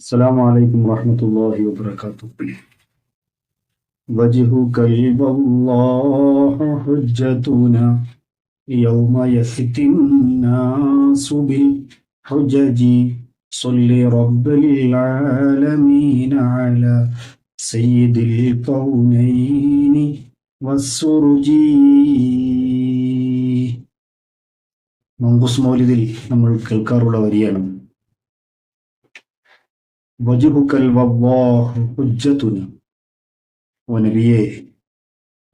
السلام عليكم ورحمة الله وبركاته وجهك الله حجتنا يوم يفتن الناس بالحجج صل رب العالمين على سيد الكونين والسرج മങ്കുസ് മൗലിദിൽ നമ്മൾ കേൾക്കാറുള്ള വരിയാണ് വജുഹുക്കൽ ഹുജ്ജത്തുന നബിയെ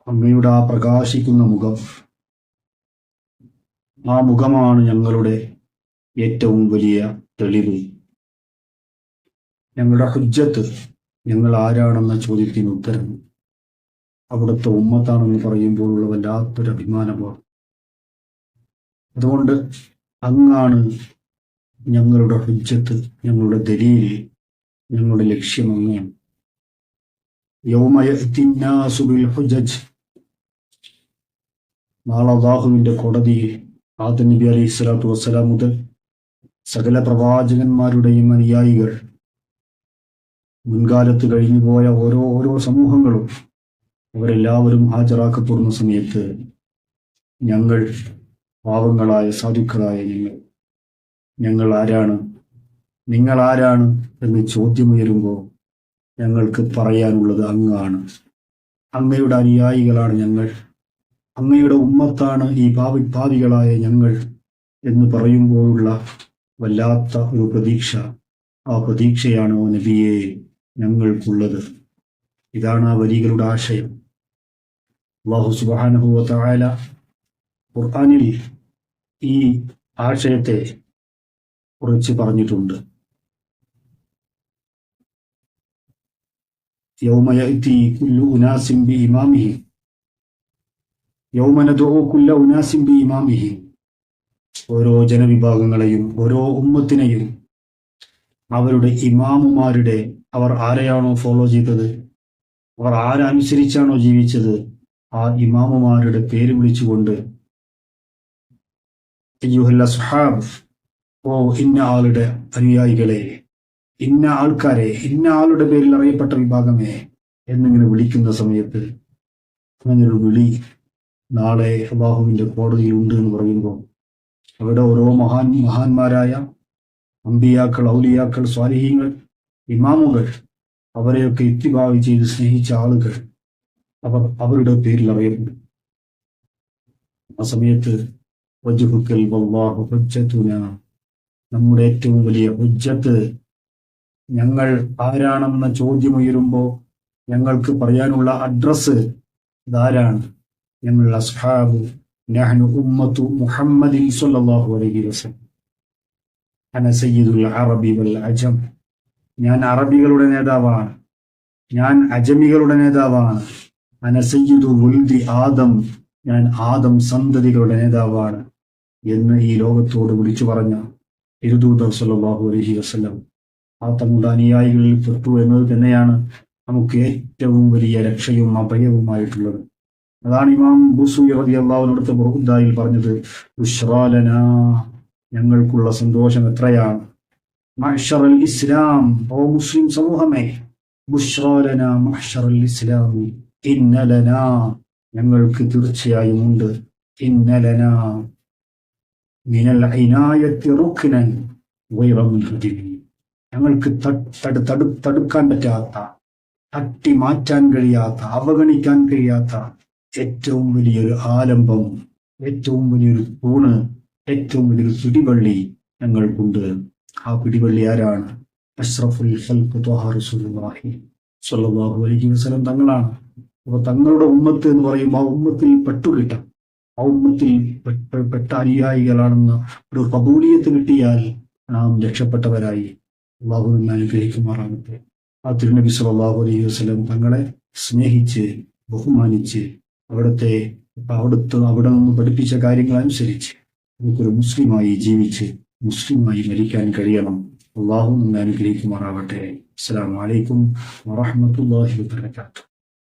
അങ്ങയുടെ ആ പ്രകാശിക്കുന്ന മുഖം. ആ മുഖമാണ് ഞങ്ങളുടെ ഏറ്റവും വലിയ തെളിവ്. ഞങ്ങളുടെ ഹുജ്ജത്ത് ഞങ്ങൾ ആരാണെന്ന ചോദ്യത്തിന് ഉത്തരം. അവിടുത്തെ ഉമ്മത്താണെന്ന് പറയുമ്പോഴുള്ള വല്ലാത്തൊരു അഭിമാനമാണ്. അതുകൊണ്ട് അങ്ങാണ് ഞങ്ങളുടെ ഹുജ്ജത്ത് ഞങ്ങളുടെ ദലീൽ ഞങ്ങളുടെ ലക്ഷ്യം അങ്ങനെയാണ്. യൗമയത്തിന്നാസുബിൽ ഹുജജ് നാളെ അള്ളാഹുവിന്റെ കോടതിയിൽ ആദ്യ നബി അലൈഹി സ്വലാത്തു വസ്സലാം മുതൽ സകല പ്രവാചകന്മാരുടെയും അനുയായികൾ മുൻകാലത്ത് കഴിഞ്ഞുപോയ ഓരോ ഓരോ സമൂഹങ്ങളും അവരെല്ലാവരും ഹാജരാക്കപ്പെടുന്ന സമയത്ത് ഞങ്ങൾ പാവങ്ങളായ സാധുക്കളായ ഞങ്ങൾ ഞങ്ങൾ ആരാണ്? നിങ്ങൾ ആരാണ് എന്ന് ചോദ്യമുയരുമ്പോൾ ഞങ്ങൾക്ക് പറയാനുള്ളത് അങ്ങാണ്. അങ്ങയുടെ അനുയായികളാണ് ഞങ്ങൾ. അങ്ങയുടെ ഉമ്മത്താണ് ഈ ഭാവി ഭാവികളായ ഞങ്ങൾ എന്ന് പറയുമ്പോഴുള്ള വല്ലാത്ത ഒരു പ്രതീക്ഷ. ആ പ്രതീക്ഷയാണ് നബിയെ ഞങ്ങൾക്കുള്ളത്? ഇതാണ് ആ വരികളുടെ ആശയം. അള്ളാഹു സുബാനുഭവത്തായ ഖുർആാനിൽ ഈ ആശയത്തെ കുറിച്ച് പറഞ്ഞിട്ടുണ്ട്. യൗമയത്തി يأتي كل أناس ഇമാമിഹി يوم ندعو ഉനാസിം ബി ഇമാമിഹി ഓരോ ജനവിഭാഗങ്ങളെയും ഓരോ ഉമ്മത്തിനെയും അവരുടെ ഇമാമുമാരുടെ അവർ ആരെയാണോ ഫോളോ ചെയ്തത്? അവർ ആരനുസരിച്ചാണോ ജീവിച്ചത്? ആ ഇമാമുമാരുടെ പേര് വിളിച്ചുകൊണ്ട് ഓ ഇന്ന ആളുടെ അനുയായികളെ ഇന്ന ആൾക്കാരെ ഇന്ന ആളുടെ പേരിൽ അറിയപ്പെട്ട വിഭാഗമേ എന്നിങ്ങനെ വിളിക്കുന്ന സമയത്ത് അങ്ങനെ ഒരു വിളി നാളെ അബാഹുവിന്റെ കോടതിയിൽ ഉണ്ട് എന്ന് പറയുമ്പോൾ അവിടെ ഓരോ മഹാൻ മഹാന്മാരായ അമ്പിയാക്കൾ ഔലിയാക്കൾ സ്വാലിഹീങ്ങൾ ഇമാമുകൾ അവരെയൊക്കെ ഇത്തിഭാവി ചെയ്ത് സ്നേഹിച്ച ആളുകൾ അവർ അവരുടെ പേരിൽ അറിയപ്പെടും. ആ സമയത്ത് നമ്മുടെ ഏറ്റവും വലിയ ഹുജ്ജത്ത് ഞങ്ങൾ ആരാണെന്ന ചോദ്യം ഉയരുമ്പോൾ ഞങ്ങൾക്ക് പറയാനുള്ള അഡ്രസ്സ് ഇതാരാണ്? ഞങ്ങൾ അസ്ഹാബ് നഹ്നു ഉമ്മത്തു മുഹമ്മദിൻ സല്ലല്ലാഹു അലൈഹി വസല്ലം. അന സയ്യിദുൽ അറബി വൽ അജം. ഞാൻ അറബികളുടെ നേതാവാണ്. ഞാൻ അജമികളുടെ നേതാവാണ്. അന സയ്യിദു വുൽദി ആദം. ഞാൻ ആദം സന്തതികളുടെ നേതാവാണ് എന്ന് ഈ ലോകത്തോട് വിളിച്ചു പറഞ്ഞ ഇരുദൂദർ സല്ലാഹു അലഹി വസ്ലം ആ തങ്ങളുടെ അനുയായികളിൽ പെട്ടു എന്നത് തന്നെയാണ് നമുക്ക് ഏറ്റവും വലിയ രക്ഷയും അഭയവുമായിട്ടുള്ളത്. അതാണ് ഇമാം ബുസു റതി അള്ളാഹുനടുത്ത ബുറുദായിൽ പറഞ്ഞത് ഉഷ്റാലന ഞങ്ങൾക്കുള്ള സന്തോഷം എത്രയാണ്? മഹ്ഷറൽ ഇസ്ലാം ഓ മുസ്ലിം സമൂഹമേ ബുഷ്റാലന മഹ്ഷറൽ ഇസ്ലാം ഇന്നലന ഞങ്ങൾക്ക് തീർച്ചയായും ഉണ്ട് ഇന്നലന മിനൽ റുക്നൻ വൈറമുൽ തടു തടു തടുക്കാൻ പറ്റാത്ത തട്ടി മാറ്റാൻ കഴിയാത്ത അവഗണിക്കാൻ കഴിയാത്ത ഏറ്റവും വലിയൊരു ആലംബം ഏറ്റവും വലിയൊരു തൂണ് ഏറ്റവും വലിയൊരു പിടിവള്ളി ഞങ്ങൾക്കുണ്ട്. ആ പിടിവള്ളി ആരാണ്? അഷ്റഫുൽ സല്ലാഹു അലൈഹി വസ്ലം തങ്ങളാണ്. അപ്പൊ തങ്ങളുടെ ഉമ്മത്ത് എന്ന് പറയും ആ ഉമ്മത്തിൽ പെട്ടുകിട്ടാം ആ ഉമ്മത്തിൽ പെട്ട അനുയായികളാണെന്ന് ഒരു കബൂലിയത്ത് കിട്ടിയാൽ നാം രക്ഷപ്പെട്ടവരായി. അള്ളാഹു അനുഗ്രഹിക്കുമാറാകട്ടെ. ആ തിരുനബി സല്ലാഹു അലൈഹി വസ്ലം തങ്ങളെ സ്നേഹിച്ച് ബഹുമാനിച്ച് അവിടുത്തെ അവിടുത്തെ അവിടെ നിന്ന് പഠിപ്പിച്ച കാര്യങ്ങൾ അനുസരിച്ച് നമുക്കൊരു മുസ്ലിമായി ജീവിച്ച് മുസ്ലിമായി മരിക്കാൻ കഴിയണം. അള്ളാഹു നമ്മെ അനുഗ്രഹിക്കുമാറാവട്ടെ അസ്സാം വലൈക്കും വാഹമത്തല്ലാഹി വാത്തു